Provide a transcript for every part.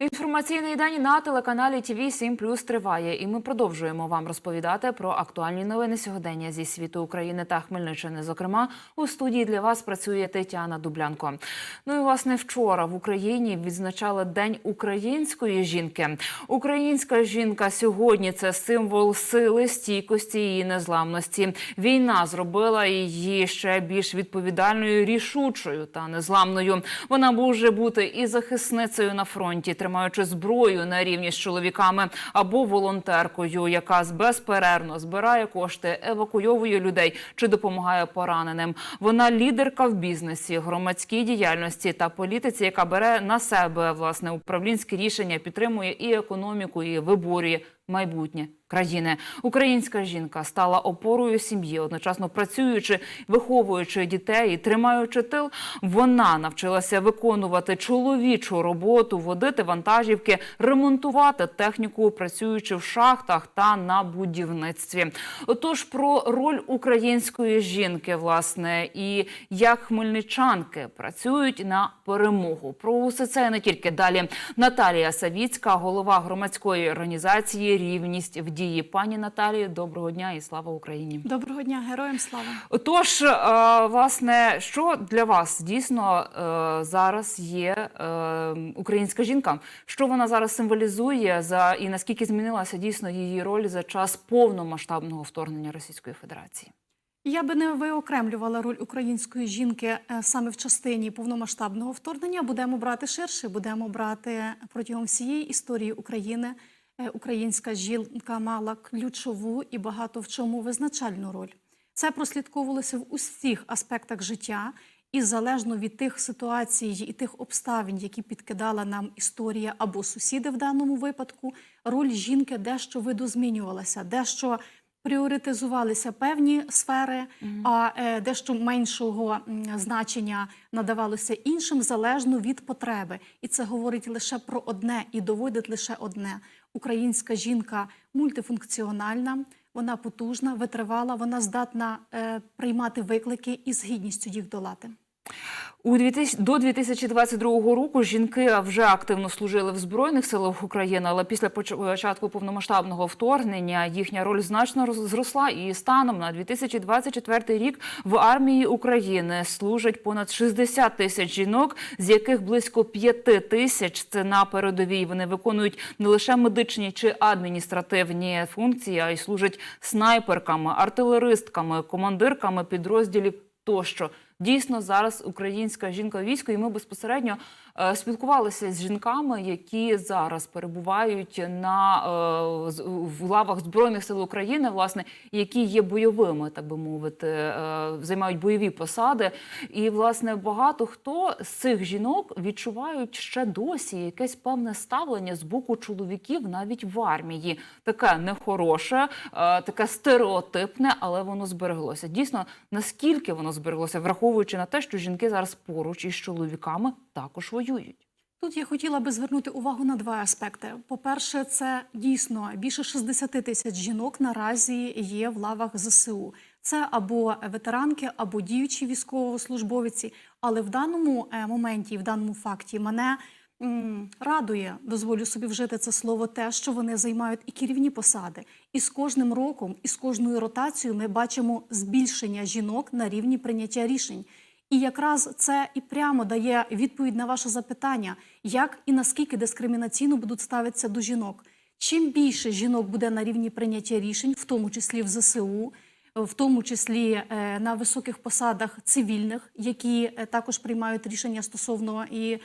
Інформаційний день на телеканалі ТВ 7 Плюс триває, і ми продовжуємо вам розповідати про актуальні новини сьогодення зі світу України та Хмельниччини. Зокрема, у студії для вас працює Тетяна Дублянко. Ну і власне вчора в Україні відзначали День української жінки. Українська жінка сьогодні це символ сили, стійкості і незламності. Війна зробила її ще більш відповідальною, рішучою та незламною. Вона може бути і захисницею на фронті, тримаючи зброю на рівні з чоловіками, або волонтеркою, яка безперервно збирає кошти, евакуйовує людей чи допомагає пораненим. Вона лідерка в бізнесі, громадській діяльності та політиці, яка бере на себе власне управлінські рішення, підтримує і економіку, і виборює майбутнє країни. Українська жінка стала опорою сім'ї, одночасно працюючи, виховуючи дітей і тримаючи тил. Вона навчилася виконувати чоловічу роботу, водити вантажівки, ремонтувати техніку, працюючи в шахтах та на будівництві. Отож, про роль української жінки, власне, і як хмельничанки працюють на перемогу. Про усе це не тільки далі. Наталія Савіцька, голова громадської організації Рівність в дії. Пані Наталії, доброго дня і слава Україні. Доброго дня, героям слава. Отож, е, власне, що для вас дійсно е, зараз є е, українська жінка? Що вона зараз символізує за і наскільки змінилася дійсно її роль за час повномасштабного вторгнення Російської Федерації? Я би не виокремлювала роль української жінки саме в частині повномасштабного вторгнення. Будемо брати ширше, будемо брати протягом всієї історії України. Е, Українська жінка мала ключову і багато в чому визначальну роль. Це прослідковувалося в усіх аспектах життя, і залежно від тих ситуацій і тих обставин, які підкидала нам історія або сусіди в даному випадку, роль жінки дещо видозмінювалася, дещо пріоритизувалися певні сфери, а е, дещо меншого значення надавалося іншим залежно від потреби. І це говорить лише про одне і доводить лише одне: українська жінка мультифункціональна. Вона потужна, витривала, вона здатна е, приймати виклики і з гідністю їх долати. У 2000, до 2022 року жінки вже активно служили в збройних силах України, але після початку повномасштабного вторгнення їхня роль значно зросла. І станом на 2024 рік в армії України служать понад 60 тисяч жінок, з яких близько 5 тисяч це на передовій. Вони виконують не лише медичні чи адміністративні функції, а й служать снайперками, артилеристками, командирками підрозділів тощо. Дійсно, зараз українська жінка військо, і ми безпосередньо спілкувалися з жінками, які зараз перебувають на е, в лавах збройних сил України, власне, які є бойовими, так би мовити, е, займають бойові посади. І власне багато хто з цих жінок відчувають ще досі якесь певне ставлення з боку чоловіків навіть в армії. Таке нехороше, е, таке стереотипне, але воно збереглося. Дійсно, наскільки воно збереглося, враховуючи на те, що жінки зараз поруч із чоловіками також воюють. Тут я хотіла би звернути увагу на два аспекти. По-перше, це дійсно більше 60 тисяч жінок наразі є в лавах ЗСУ. Це або ветеранки, або діючі військовослужбовиці. Але в даному е, моменті, в даному факті, мене м, радує, дозволю собі вжити це слово, те, що вони займають і керівні посади. І з кожним роком, і з кожною ротацією ми бачимо збільшення жінок на рівні прийняття рішень. І якраз це і прямо дає відповідь на ваше запитання, як і наскільки дискримінаційно будуть ставитися до жінок. Чим більше жінок буде на рівні прийняття рішень, в тому числі в ЗСУ, в тому числі е, на високих посадах цивільних, які е, також приймають рішення стосовно і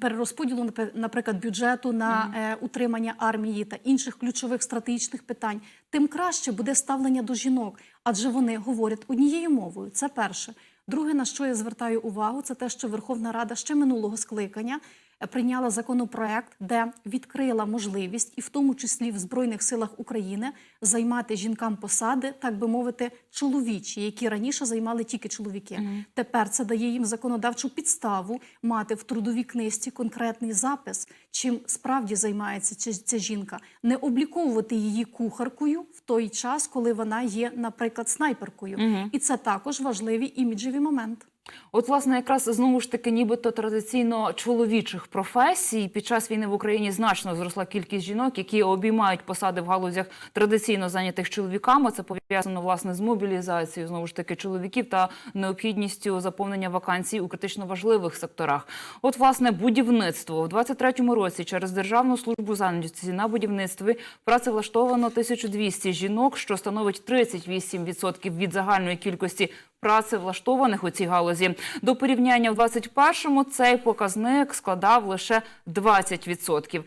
перерозподілу, наприклад, бюджету на е, утримання армії та інших ключових стратегічних питань, тим краще буде ставлення до жінок, адже вони говорять однією мовою. Це перше. Друге, на що я звертаю увагу, це те, що Верховна Рада ще минулого скликання прийняла законопроект, де відкрила можливість, і в тому числі в Збройних силах України, займати жінкам посади, так би мовити, чоловічі, які раніше займали тільки чоловіки. Тепер це дає їм законодавчу підставу мати в трудовій книжці конкретний запис, чим справді займається ця- ця жінка, не обліковувати її кухаркою в той час, коли вона є, наприклад, снайперкою. І це також важливий іміджевий момент. От, власне, якраз знову ж таки, нібито традиційно чоловічих професій під час війни в Україні значно зросла кількість жінок, які обіймають посади в галузях традиційно зайнятих чоловіками. Це пов'язано власне з мобілізацією знову ж таки чоловіків та необхідністю заповнення вакансій у критично важливих секторах. От, власне, будівництво у 23-му році через Державну службу зайнятості на будівництві працевлаштовано 1200 жінок, що становить 38% від загальної кількості працевлаштованих у цій галузі. До порівняння в 21-му цей показник складав лише 20%. Е,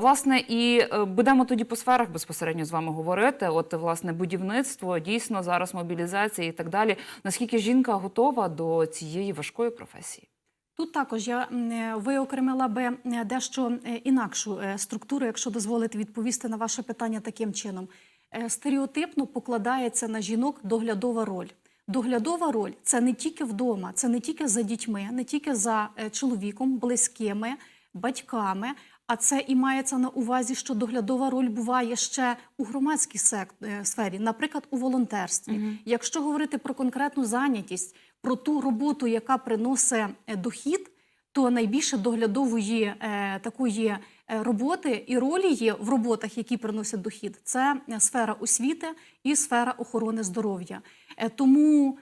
власне, і е, будемо тоді по сферах безпосередньо з вами говорити. От, власне, будівництво, дійсно, зараз мобілізація і так далі. Наскільки жінка готова до цієї важкої професії? Тут також я е, виокремила би дещо інакшу структуру, якщо дозволите відповісти на ваше питання таким чином. Стереотипно покладається на жінок доглядова роль. Доглядова роль це не тільки вдома, це не тільки за дітьми, не тільки за е, чоловіком, близькими, батьками. А це і мається на увазі, що доглядова роль буває ще у громадській е, сфері, наприклад, у волонтерстві. Якщо говорити про конкретну зайнятість, про ту роботу, яка приносить е, дохід, то найбільше доглядової е, такої е, роботи і ролі є в роботах, які приносять дохід. Це е, сфера освіти і сфера охорони здоров'я. Е, тому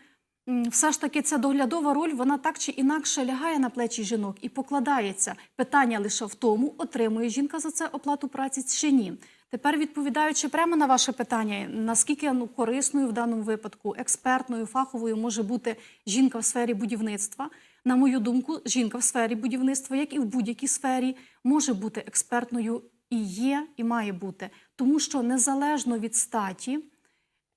все ж таки ця доглядова роль, вона так чи інакше лягає на плечі жінок і покладається. Питання лише в тому, отримує жінка за це оплату праці чи ні. Тепер відповідаючи прямо на ваше питання, наскільки ну, корисною в даному випадку, експертною, фаховою може бути жінка в сфері будівництва. На мою думку, жінка в сфері будівництва, як і в будь-якій сфері, може бути експертною і є, і має бути, тому що незалежно від статі.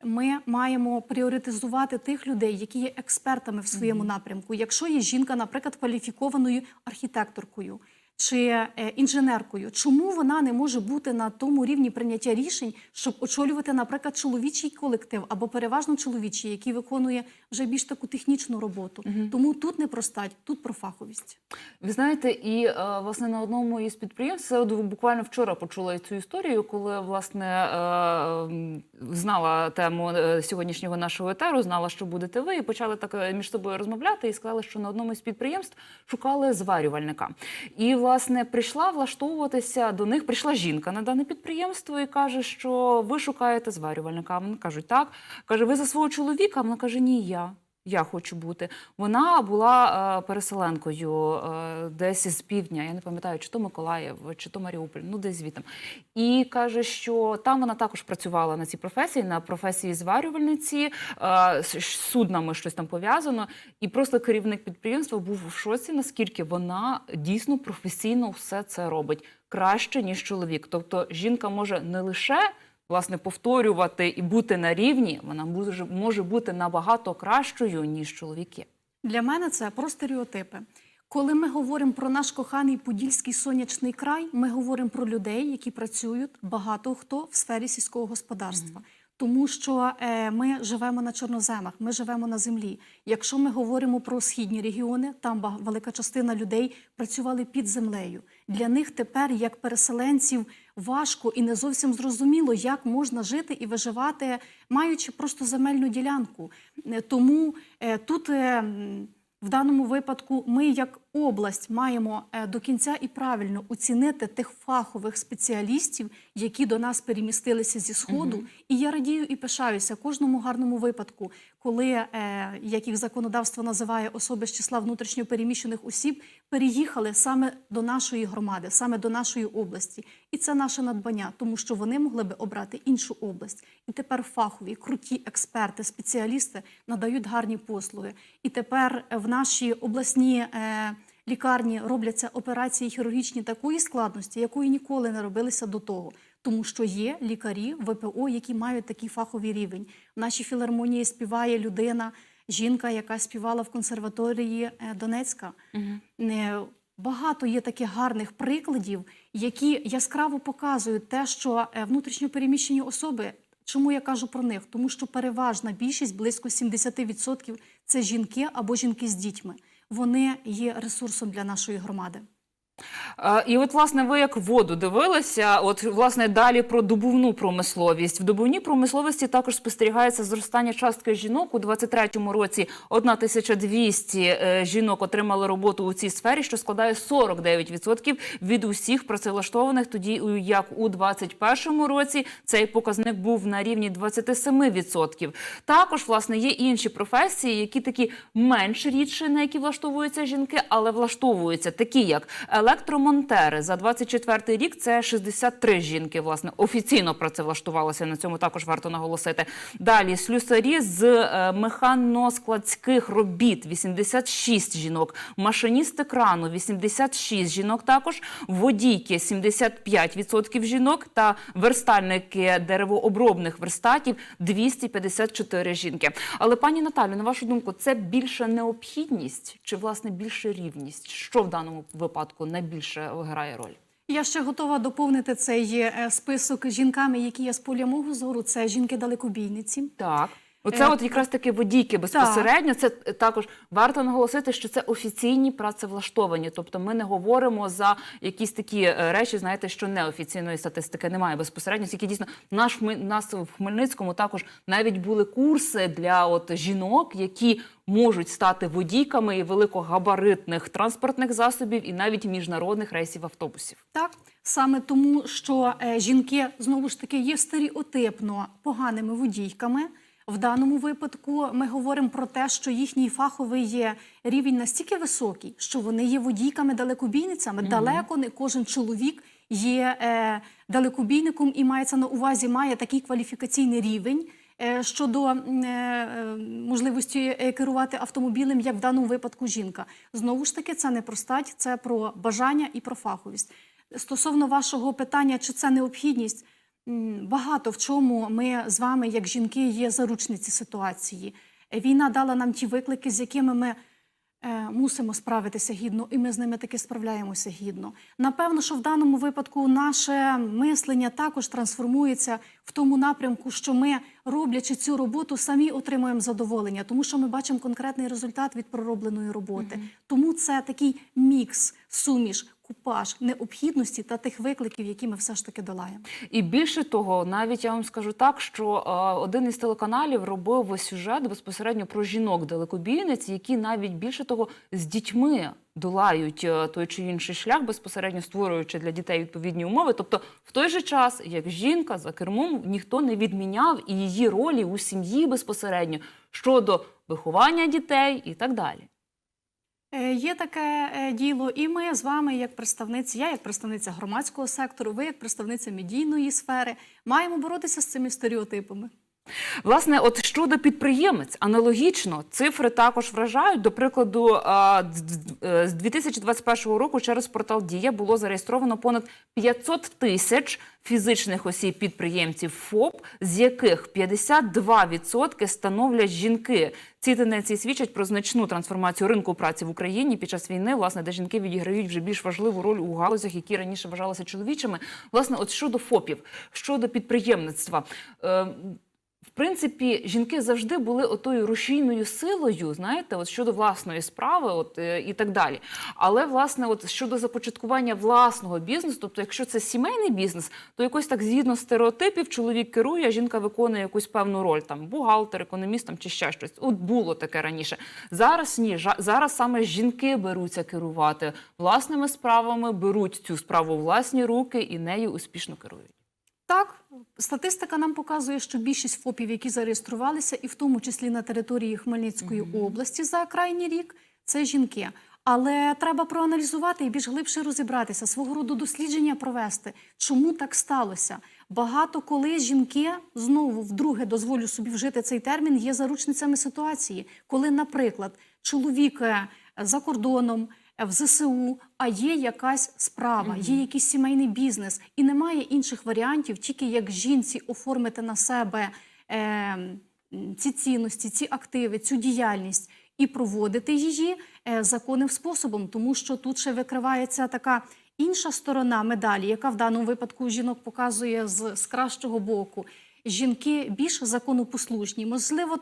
Ми маємо пріоритизувати тих людей, які є експертами в своєму напрямку. Якщо є жінка, наприклад, кваліфікованою архітекторкою чи е, інженеркою, чому вона не може бути на тому рівні прийняття рішень, щоб очолювати, наприклад, чоловічий колектив або переважно чоловічий, який виконує вже більш таку технічну роботу? Тому тут не про стать, тут про фаховість. Ви знаєте, і е, власне на одному із підприємств буквально вчора почула цю історію, коли власне е, знала тему сьогоднішнього нашого етеру, знала, що будете ви, і почали так між собою розмовляти і сказали, що на одному із підприємств шукали зварювальника. І власне прийшла влаштовуватися до них. Прийшла жінка на дане підприємство і каже, що ви шукаєте зварювальника. Вони кажуть, так каже, ви за свого чоловіка. Вона каже, ні, я. Я хочу бути. Вона була е, переселенкою е, десь з півдня. Я не пам'ятаю, чи то Миколаїв, чи то Маріуполь, ну десь звідти. І каже, що там вона також працювала на цій професії, на професії зварювальниці, е, з суднами щось там пов'язано. І просто керівник підприємства був в шоці, наскільки вона дійсно професійно все це робить краще ніж чоловік. Тобто жінка може не лише власне повторювати і бути на рівні, вона може, бути набагато кращою ніж чоловіки. Для мене це про стереотипи. Коли ми говоримо про наш коханий Подільський сонячний край, ми говоримо про людей, які працюють багато хто в сфері сільського господарства. Тому що е, ми живемо на чорноземах, ми живемо на землі. Якщо ми говоримо про східні регіони, там велика частина людей працювали під землею. Для них тепер, як переселенців, важко і не зовсім зрозуміло, як можна жити і виживати, маючи просто земельну ділянку. Е, Тому е, тут. е, в даному випадку ми, як область, маємо е, до кінця і правильно оцінити тих фахових спеціалістів, які до нас перемістилися зі сходу. І я радію і пишаюся кожному гарному випадку, коли, е, як їх законодавство називає особи з числа внутрішньо переміщених осіб, переїхали саме до нашої громади, саме до нашої області. І це наше надбання, тому що вони могли би обрати іншу область. І тепер фахові, круті експерти, спеціалісти надають гарні послуги. І тепер в нашій обласній е, лікарні робляться операції хірургічні такої складності, якої ніколи не робилися до того. Тому що є лікарі ВПО, які мають такий фаховий рівень. В нашій філармонії співає людина, жінка, яка співала в консерваторії е, Донецька. Е, Багато є таких гарних прикладів, які яскраво показують те, що е, внутрішньо переміщені особи. Чому я кажу про них? Тому що переважна більшість, близько 70% – це жінки або жінки з дітьми. Вони є ресурсом для нашої громади. І от, власне, ви як воду дивилися, от власне далі про добувну промисловість. В добувній промисловості також спостерігається зростання частки жінок. У 23-му році 1200 е, жінок отримали роботу у цій сфері, що складає 49% від усіх працевлаштованих. Тоді як у 21-му році цей показник був на рівні 27%. Також власне є інші професії, які такі менш рідше, на які влаштовуються жінки, але влаштовуються такі, як електромонтери. За 24 рік це 63 жінки. Власне офіційно працевлаштувалися. На цьому також варто наголосити. Далі слюсарі з е, механо-складських робіт 86 жінок, машиністи крану 86 жінок. Також водійки 75% жінок та верстальники деревообробних верстатів 254 жінки. Але пані Наталю, на вашу думку, це більше необхідність чи власне більше рівність? Що в даному випадку найбільше грає роль? Я ще готова доповнити цей е, список жінками, які є з поля мого зору. Це жінки-далекобійниці. Так. Оце Е, от якраз таки водійки безпосередньо. Це е, також варто наголосити, що це офіційні працевлаштовані. Тобто ми не говоримо за якісь такі е, речі, знаєте, що неофіційної статистики немає безпосередньо. Тільки дійсно наш нас в Хмельницькому також навіть були курси для от жінок, які можуть стати водійками і великогабаритних транспортних засобів, і навіть міжнародних рейсів автобусів. Так, саме тому, що жінки знову ж таки є стереотипно поганими водійками. В даному випадку ми говоримо про те, що їхній фаховий є рівень настільки високий, що вони є водійками-далекобійницями. Далеко не кожен чоловік є е, далекобійником і мається на увазі, має такий кваліфікаційний рівень. е, Щодо е, е, можливості керувати автомобілем, як в даному випадку жінка, знову ж таки, це не про стать, це про бажання і про фаховість. Стосовно вашого питання, чи це необхідність, багато в чому ми з вами, як жінки, є заручниці ситуації. Війна дала нам ті виклики, з якими ми е, мусимо справитися гідно, і ми з ними таки справляємося гідно. Напевно, що в даному випадку наше мислення також трансформується в тому напрямку, що ми, роблячи цю роботу, самі отримуємо задоволення, тому що ми бачимо конкретний результат від проробленої роботи. Тому це такий мікс, суміш, купаж необхідності та тих викликів, які ми все ж таки долаємо. І більше того, навіть я вам скажу так, що е, один із телеканалів робив сюжет безпосередньо про жінок далекобійниць, які навіть більше того з дітьми долають е, той чи інший шлях, безпосередньо створюючи для дітей відповідні умови. Тобто, в той же час, як жінка за кермом, ніхто не відміняв і її ролі у сім'ї безпосередньо щодо виховання дітей і так далі. Е, Є таке е, діло, і ми з вами, як представниці, я як представниця громадського сектору, ви як представниця медійної сфери, маємо боротися з цими стереотипами. Власне, от щодо підприємець, аналогічно цифри також вражають. До прикладу, з- з- е, з 2021 року через портал Дія було зареєстровано понад 500 тисяч фізичних осіб підприємців ФОП, з яких 52% становлять жінки. Ці тенденції свідчать про значну трансформацію ринку праці в Україні під час війни, власне, де жінки відіграють вже більш важливу роль у галузях, які раніше вважалися чоловічими. Власне, от щодо ФОПів, щодо підприємництва. В принципі, жінки завжди були отою рушійною силою, знаєте, от щодо власної справи, от е, і так далі. Але власне, от щодо започаткування власного бізнесу, тобто, якщо це сімейний бізнес, то якось так згідно стереотипів, чоловік керує, а жінка виконує якусь певну роль, там бухгалтер, економіст там, чи ще щось. От було таке раніше. Зараз ні, зараз саме жінки беруться керувати власними справами, беруть цю справу в власні руки і нею успішно керують. Так, статистика нам показує, що більшість ФОПів, які зареєструвалися, і в тому числі на території Хмельницької області за крайній рік, це жінки. Але треба проаналізувати і більш глибше розібратися, свого роду дослідження провести, чому так сталося. Багато коли жінки знову вдруге дозволю собі вжити цей термін, є заручницями ситуації, коли, наприклад, чоловік за кордоном. В ЗСУ, а є якась справа, є якийсь сімейний бізнес, і немає інших варіантів, тільки як жінці оформити на себе е, ці цінності, ці активи, цю діяльність і проводити її е, законним способом, тому що тут ще викривається така інша сторона медалі, яка в даному випадку жінок показує з, з кращого боку. Жінки більш законопослушні. Можливо,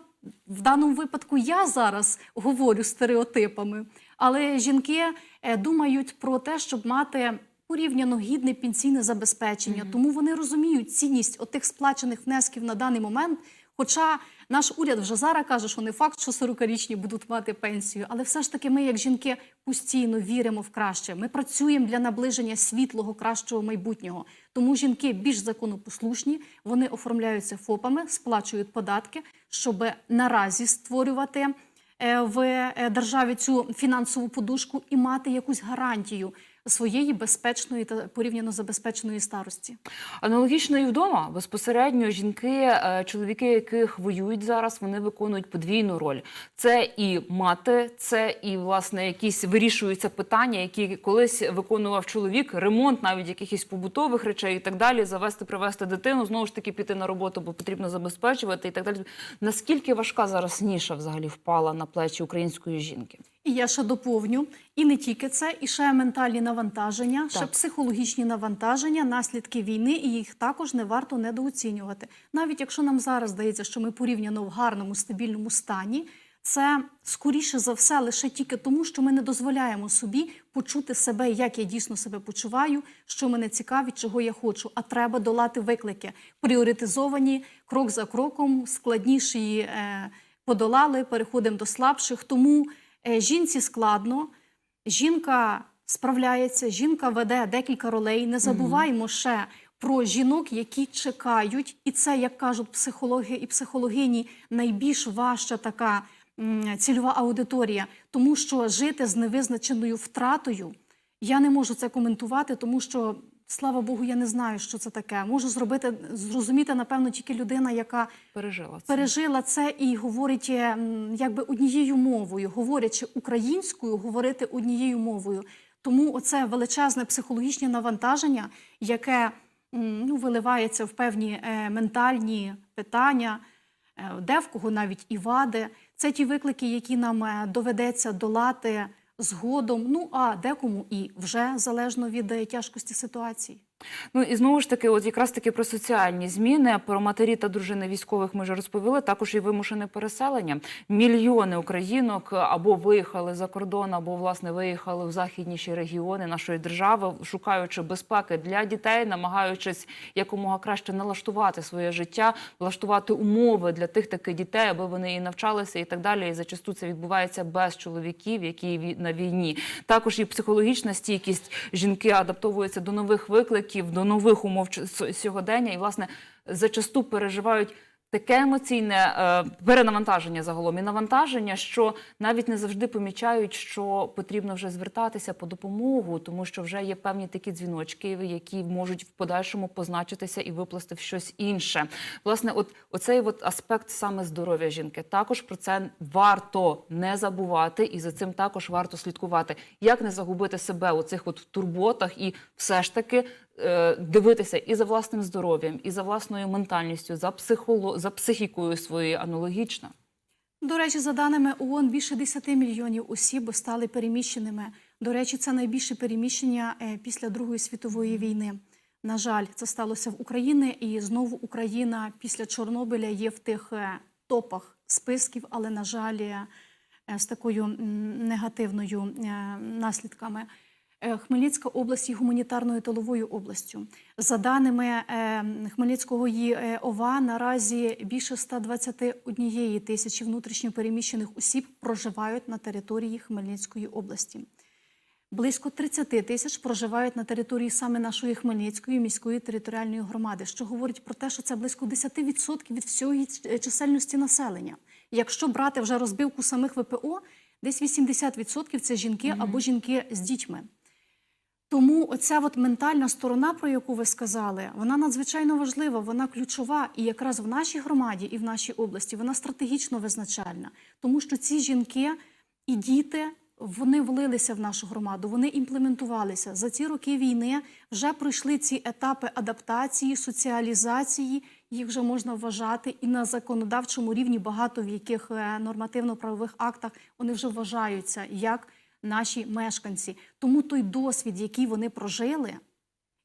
в даному випадку я зараз говорю стереотипами, Але жінки е, думають про те, щоб мати порівняно гідне пенсійне забезпечення. Тому вони розуміють цінність отих сплачених внесків на даний момент. Хоча наш уряд вже зараз каже, що не факт, що 40-річні будуть мати пенсію, але все ж таки ми, як жінки, постійно віримо в краще. Ми працюємо для наближення світлого, кращого майбутнього. Тому жінки більш законопослушні, вони оформляються ФОПами, сплачують податки, щоб наразі створювати в е, державі цю фінансову подушку і мати якусь гарантію своєї безпечної та порівняно забезпеченої старості. Аналогічно і вдома безпосередньо жінки, е, чоловіки, яких воюють зараз, вони виконують подвійну роль. Це і мати, це і власне якісь вирішуються питання, які колись виконував чоловік, ремонт навіть якихось побутових речей і так далі. Завести, привезти дитину, знову ж таки піти на роботу, бо потрібно забезпечувати і так далі. Наскільки важка зараз ніша взагалі впала на плечі української жінки? І я ще доповню, і не тільки це, і ще ментальні навантаження, ще психологічні навантаження, наслідки війни, і їх також не варто недооцінювати. Навіть якщо нам зараз здається, що ми порівняно в гарному стабільному стані, це скоріше за все лише тільки тому, що ми не дозволяємо собі почути себе, як я дійсно себе почуваю, що мене цікавить, чого я хочу. А треба долати виклики, пріоритизовані крок за кроком, складніші е, подолали, переходимо до слабших. Тому жінці складно, жінка справляється, жінка веде декілька ролей. Не забуваємо ще про жінок, які чекають, і це, як кажуть психологи і психологині, найбільш важча така цільова аудиторія, тому що жити з невизначеною втратою. Я не можу це коментувати, тому що, слава Богу, я не знаю, що це таке. Можу зробити, зрозуміти, напевно, тільки людина, яка Пережила це. пережила це і говорить е, якби однією мовою, говорячи українською, говорити однією мовою. Тому оце величезне психологічне навантаження, яке ну, виливається в певні е, ментальні питання, е, де в кого навіть і вади. Це ті виклики, які нам доведеться долати згодом. Ну а декому і вже залежно від е, тяжкості ситуації. Ну і знову ж таки, от якраз таки про соціальні зміни, про матері та дружини військових ми вже розповіли. Також і вимушене переселення. Мільйони українок або виїхали за кордон, або власне виїхали в західніші регіони нашої держави, шукаючи безпеки для дітей, намагаючись якомога краще налаштувати своє життя, влаштувати умови для тих таких дітей, аби вони і навчалися, і так далі. І зачасту це відбувається без чоловіків, які на війні. Також і психологічна стійкість жінки адаптовуються до нових викликів, до нових умов сьогодення, і власне зачасту переживають. Таке емоційне е, перенавантаження загалом і навантаження, що навіть не завжди помічають, що потрібно вже звертатися по допомогу, тому що вже є певні такі дзвіночки, які можуть в подальшому позначитися і випласти в щось інше. Власне, от оцей от аспект саме здоров'я жінки. Також про це варто не забувати, і за цим також варто слідкувати. Як не загубити себе у цих от турботах, і все ж таки дивитися і за власним здоров'ям, і за власною ментальністю, за психоло... за психікою своєю аналогічно. До речі, за даними ООН, більше 10 мільйонів осіб стали переміщеними. До речі, це найбільше переміщення е, після Другої світової війни. На жаль, це сталося в Україні, і знову Україна після Чорнобиля є в тих е, топах списків, але на жаль, е, з такою негативною е, наслідками. Е, Хмельницька область є гуманітарною тиловою областю. За даними е, Хмельницького е, ОВА, наразі більше 121 тисячі внутрішньопереміщених осіб проживають на території Хмельницької області. Близько 30 тисяч проживають на території саме нашої Хмельницької міської територіальної громади, що говорить про те, що це близько 10% від всієї чисельності населення. Якщо брати вже розбивку самих ВПО, десь 80% це жінки або жінки з дітьми. Тому оця от ментальна сторона, про яку ви сказали, вона надзвичайно важлива, вона ключова. І якраз в нашій громаді і в нашій області вона стратегічно визначальна, тому що ці жінки і діти. Вони влилися в нашу громаду, вони імплементувалися за ці роки війни. Вже пройшли ці етапи адаптації, соціалізації. Їх вже можна вважати, і на законодавчому рівні багато в яких е, нормативно-правових актах вони вже вважаються як наші мешканці. Тому той досвід, який вони прожили,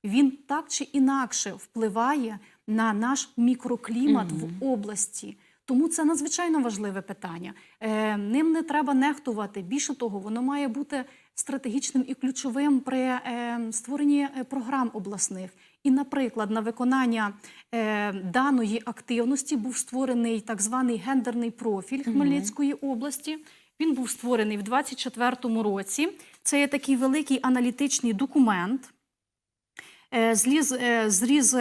він так чи інакше впливає на наш мікроклімат в області. Тому це надзвичайно важливе питання. Е, ним не треба нехтувати. Більше того, воно має бути стратегічним і ключовим при е, створенні е, програм обласних. І, наприклад, на виконання е, даної активності був створений так званий гендерний профіль Хмельницької області. Він був створений в 2024 році. Це є такий великий аналітичний документ. Е, Зліз, е, зріз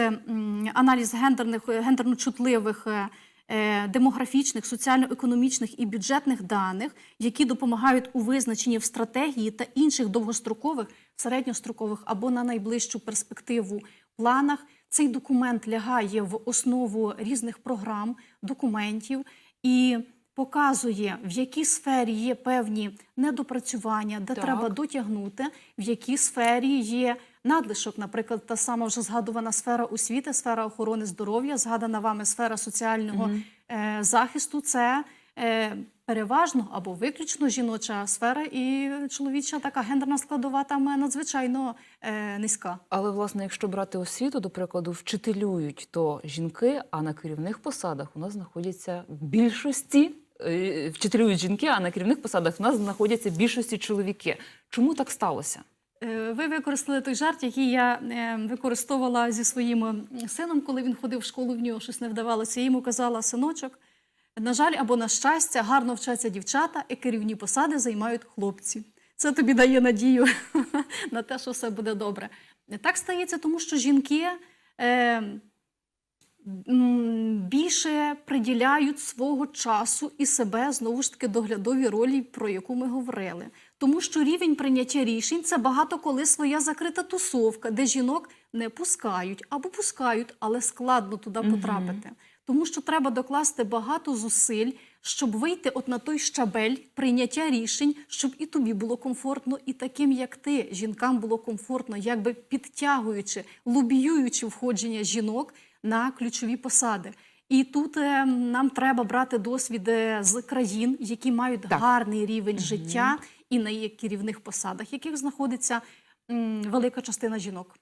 аналіз гендерних, е, гендерно-чутливих демографічних, соціально-економічних і бюджетних даних, які допомагають у визначенні в стратегії та інших довгострокових, середньострокових або на найближчу перспективу планах. Цей документ лягає в основу різних програм, документів і показує, в якій сфері є певні недопрацювання, де Так. треба дотягнути, в якій сфері є надлишок. Наприклад, та сама вже згадувана сфера освіти, сфера охорони здоров'я, згадана вами сфера соціального е, захисту. Це е, переважно або виключно жіноча сфера, і чоловіча така гендерна складова там е, надзвичайно е, низька. Але власне, якщо брати освіту, до прикладу, вчителюють то жінки, а на керівних посадах у нас знаходяться в більшості. Е, Вчителюють жінки, а на керівних посадах в нас знаходяться більшості чоловіки. Чому так сталося? Е, Ви використали той жарт, який я е, використовувала зі своїм сином, коли він ходив в школу, в нього щось не вдавалося. Я йому казала, синочок, на жаль, або на щастя, гарно вчаться дівчата, і керівні посади займають хлопці. Це тобі дає надію на те, що все буде добре. Так стається, тому що жінки більше приділяють свого часу і себе знову ж таки доглядовій ролі, про яку ми говорили. Тому що рівень прийняття рішень це багато коли своя закрита тусовка, де жінок не пускають або пускають, але складно туди потрапити. Тому що треба докласти багато зусиль, щоб вийти от на той щабель прийняття рішень, щоб і тобі було комфортно, і таким, як ти, жінкам було комфортно, якби підтягуючи, лобіюючи входження жінок на ключові посади. І тут е, нам треба брати досвід е, з країн, які мають Так. гарний рівень життя і на керівних посадах, яких знаходиться велика частина жінок.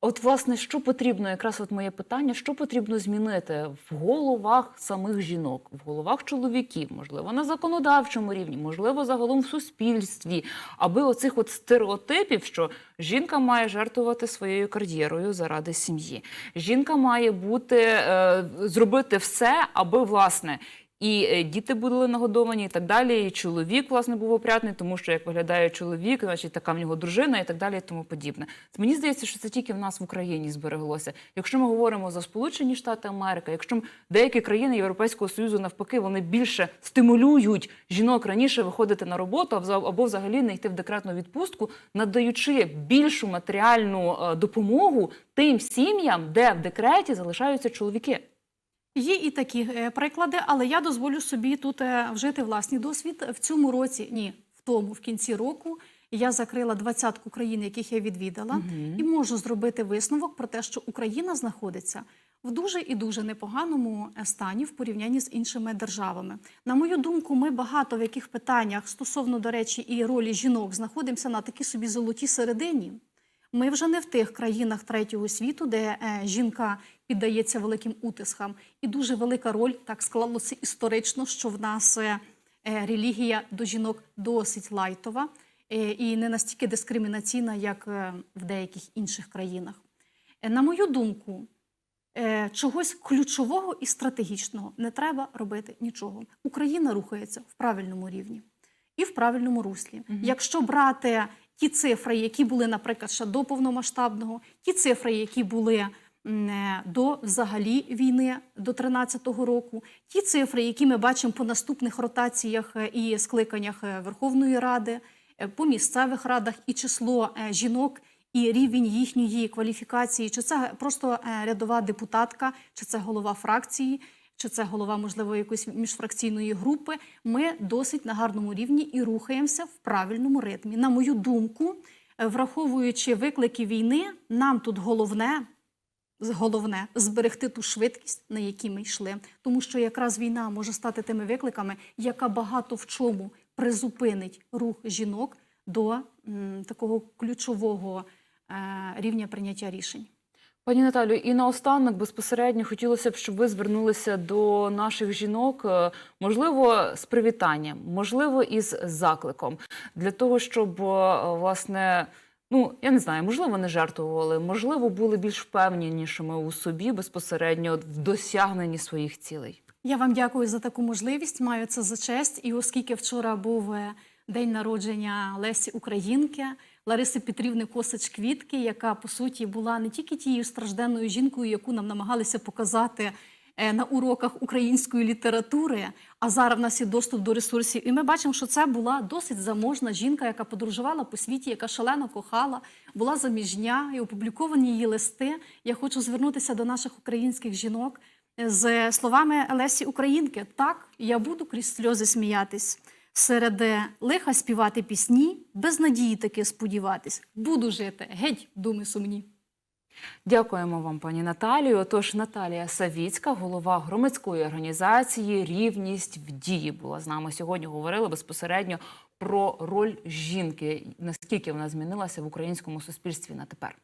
От, власне, що потрібно, якраз от моє питання, що потрібно змінити в головах самих жінок, в головах чоловіків, можливо, на законодавчому рівні, можливо, загалом в суспільстві, аби оцих от стереотипів, що жінка має жертвувати своєю кар'єрою заради сім'ї. Жінка має бути е, зробити все, аби власне. І е, діти були нагодовані, і так далі. І чоловік власне був опрятний, тому що як виглядає чоловік, значить така в нього дружина, і так далі, і тому подібне. Мені здається, що це тільки в нас в Україні збереглося. Якщо ми говоримо за Сполучені Штати Америки, якщо деякі країни Європейського союзу навпаки вони більше стимулюють жінок раніше виходити на роботу, або взагалі не йти в декретну відпустку, надаючи більшу матеріальну е, допомогу тим сім'ям, де в декреті залишаються чоловіки. Є і такі е, приклади, але я дозволю собі тут е, вжити власний досвід. В цьому році, ні, в тому, в кінці року, я закрила двадцятку країн, яких я відвідала, і можу зробити висновок про те, що Україна знаходиться в дуже і дуже непоганому е, стані в порівнянні з іншими державами. На мою думку, ми багато в яких питаннях стосовно, до речі, і ролі жінок знаходимося на такій собі золотій середині. Ми вже не в тих країнах третього світу, де жінка піддається великим утискам, і дуже велика роль так склалося історично, що в нас е, релігія до жінок досить лайтова е, і не настільки дискримінаційна, як е, в деяких інших країнах. На мою думку, чогось ключового і стратегічного не треба робити нічого. Україна рухається в правильному рівні і в правильному руслі. Якщо брати ті цифри, які були, наприклад, ще до повномасштабного, ті цифри, які були до взагалі війни до 13-го року, ті цифри, які ми бачимо по наступних ротаціях е, і скликаннях е, Верховної Ради, е, по місцевих радах і число жінок. І рівень їхньої кваліфікації, чи це просто рядова депутатка, чи це голова фракції, чи це голова, можливо, якоїсь міжфракційної групи. Ми досить на гарному рівні і рухаємося в правильному ритмі. На мою думку, враховуючи виклики війни, нам тут головне. Головне зберегти ту швидкість, на якій ми йшли, тому що якраз війна може стати тими викликами, яка багато в чому призупинить рух жінок до м, такого ключового е, рівня прийняття рішень. Пані Наталю, і наостанок безпосередньо хотілося б, щоб ви звернулися до наших жінок, е, можливо, з привітанням, можливо, із закликом для того, щоб е, власне. Ну, я не знаю, можливо, не жертвували, можливо, були більш впевненішими у собі безпосередньо в досягненні своїх цілей. Я вам дякую за таку можливість. Маю це за честь. І оскільки вчора був е, день народження Лесі Українки, Лариси Петрівни Косач Квітки, яка по суті була не тільки тією стражденною жінкою, яку нам намагалися показати на уроках української літератури. А зараз в нас є доступ до ресурсів. І ми бачимо, що це була досить заможна жінка, яка подорожувала по світі, яка шалено кохала, була заміжня і опубліковані її листи. Я хочу звернутися до наших українських жінок з словами Лесі Українки: так, я буду крізь сльози сміятись. Серед лиха співати пісні, без надії таки сподіватись. Буду жити, геть, думи сумні. Дякуємо вам, пані Наталію. Отож, Наталія Савіцька, голова громадської організації Рівність в дії була з нами сьогодні. Говорили безпосередньо про роль жінки, наскільки вона змінилася в українському суспільстві на тепер.